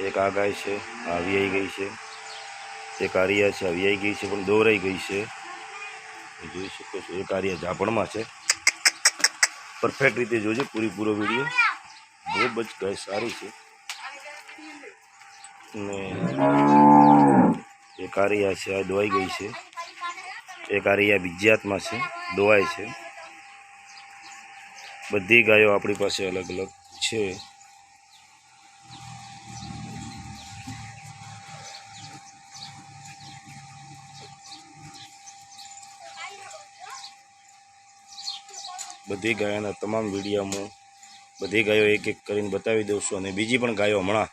એક આ ગાય છે આવી આવી ગઈ છે. એક આરિયા છે આવી આવી ગઈ છે, પણ દોરાઈ ગઈ છે. જોઈ શકો છો, એક આરિયા ઝાપણમાં છે. પરફેક્ટ રીતે જોજો પૂરીપૂરો વીડિયો. બહુ જ ગાય સારી છે. ને એક આરિયા છે, આ દોવાઈ ગઈ છે. એક આરિયા હાથમાં છે, દોવાય છે. બધી ગાયો આપણી પાસે અલગ અલગ છે. બધી ગાયોના તમામ વિડીયામાં બધી ગાયો એક એક કરીને બતાવી દઉં છું અને બીજી પણ ગાયો હમણાં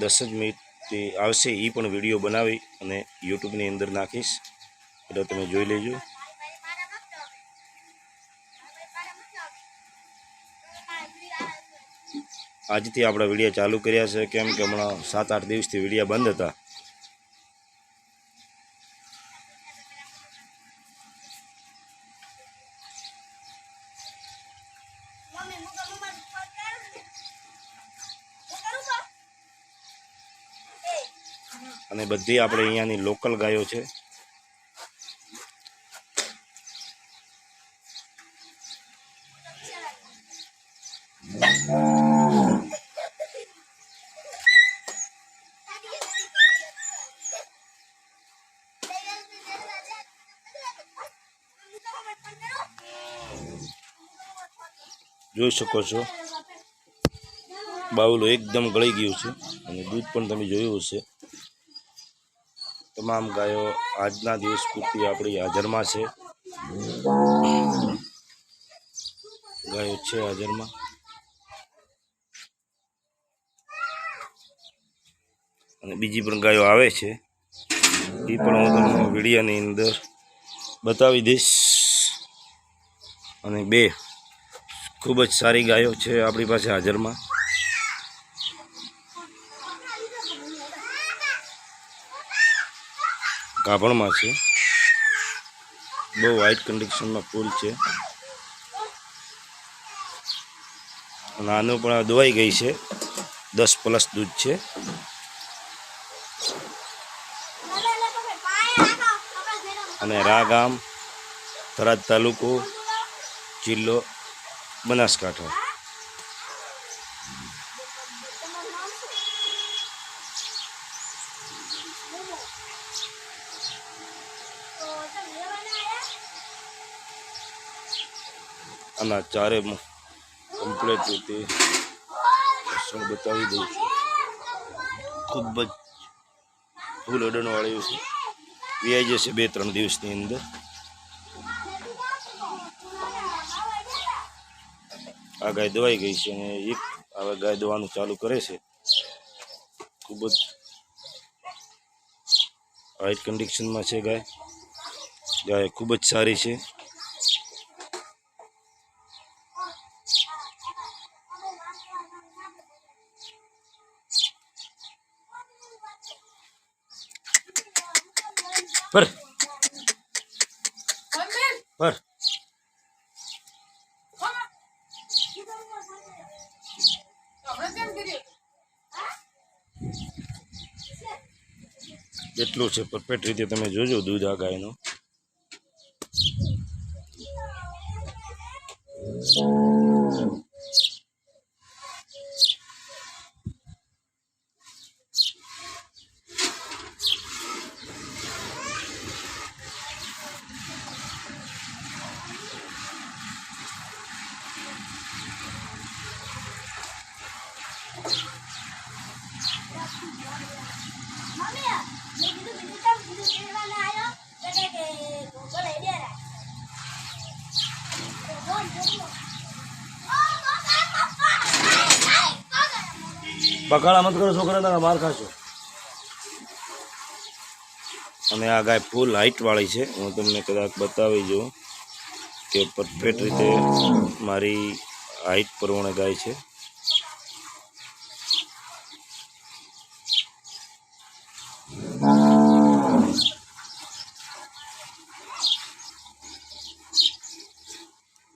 દસ જ મિનિટથી આવશે એ પણ વીડિયો બનાવી અને યુટ્યુબની અંદર નાખીશ. એટલે તમે જોઈ લેજો. આજથી આપણા વિડીયા ચાલુ કર્યા છે. કેમ કે હમણાં સાત આઠ દિવસથી વિડીયા બંધ હતા. અને બધી આપણે અહીંયાની લોકલ ગાયો છે. જોઈ શકો છો. બાવલું એકદમ ગળી ગયું છે અને દૂધ પણ તમે જોયું હશે. તમામ ગાયો આજના દિવસ પૂરતી આપણી હાજરમાં છે. ગાયો છે હાજરમાં. અને બીજી પણ ગાયો આવે છે. એ પણ હું તમને વિડીયાની અંદર બતાવી દઈશ. અને બે ખૂબ જ સારી ગાયો છે આપણી પાસે હાજરમાં. ગાભણમાં છે. બહુ વ્હાઇટ કન્ડિશનમાં ફૂલ છે. નાનું પણ દોવાઈ ગઈ છે. દસ પ્લસ દૂધ છે. અને રા ગામ થરાદ તાલુકો, જિલ્લો બનાસકાંઠા. આના ચારે કમ્પ્લેટ રીતે બતાવી દઉં છું. ખૂબ જ ફૂલ અડનવાળી છે. વ્યાઈ જશે બે ત્રણ દિવસની અંદર. આ ગાય દવાઈ ગઈ છે અને એક હવે ગાય દવાનું ચાલુ કરે છે. ખૂબ જ વ્હાઇટ કન્ડિશનમાં છે ગાય. ગાય ખૂબ જ સારી છે. પર. પર. કેટલું છે પરફેક્ટ રીતે તમે જોજો દૂધ આ ગાયનું. બકાળા મત કરો તમે માર ખાશો. અને આ ગાય ફૂલ હાઈટ વાળી છે. હું તમને કદાચ બતાવી જોઉં કે પરફેક્ટ રીતે મારી હાઈટ પ્રમાણે ગાય છે.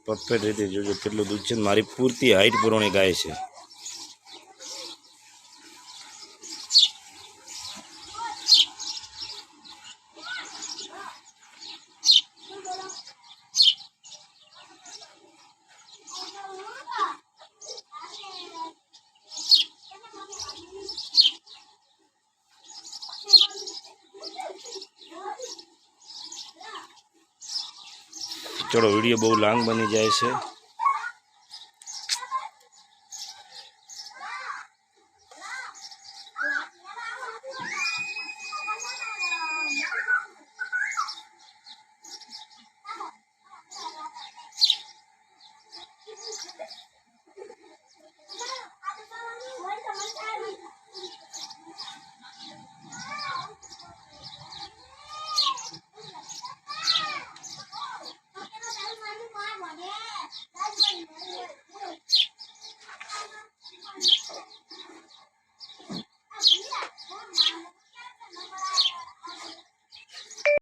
પરફેક્ટ રીતે જોજો કેટલું દૂધ છે મારી પૂરતી હાઈટ પૂરવાની ગાય છે. ચલો વીડિયો બહુ લાંગ બની જાય છે.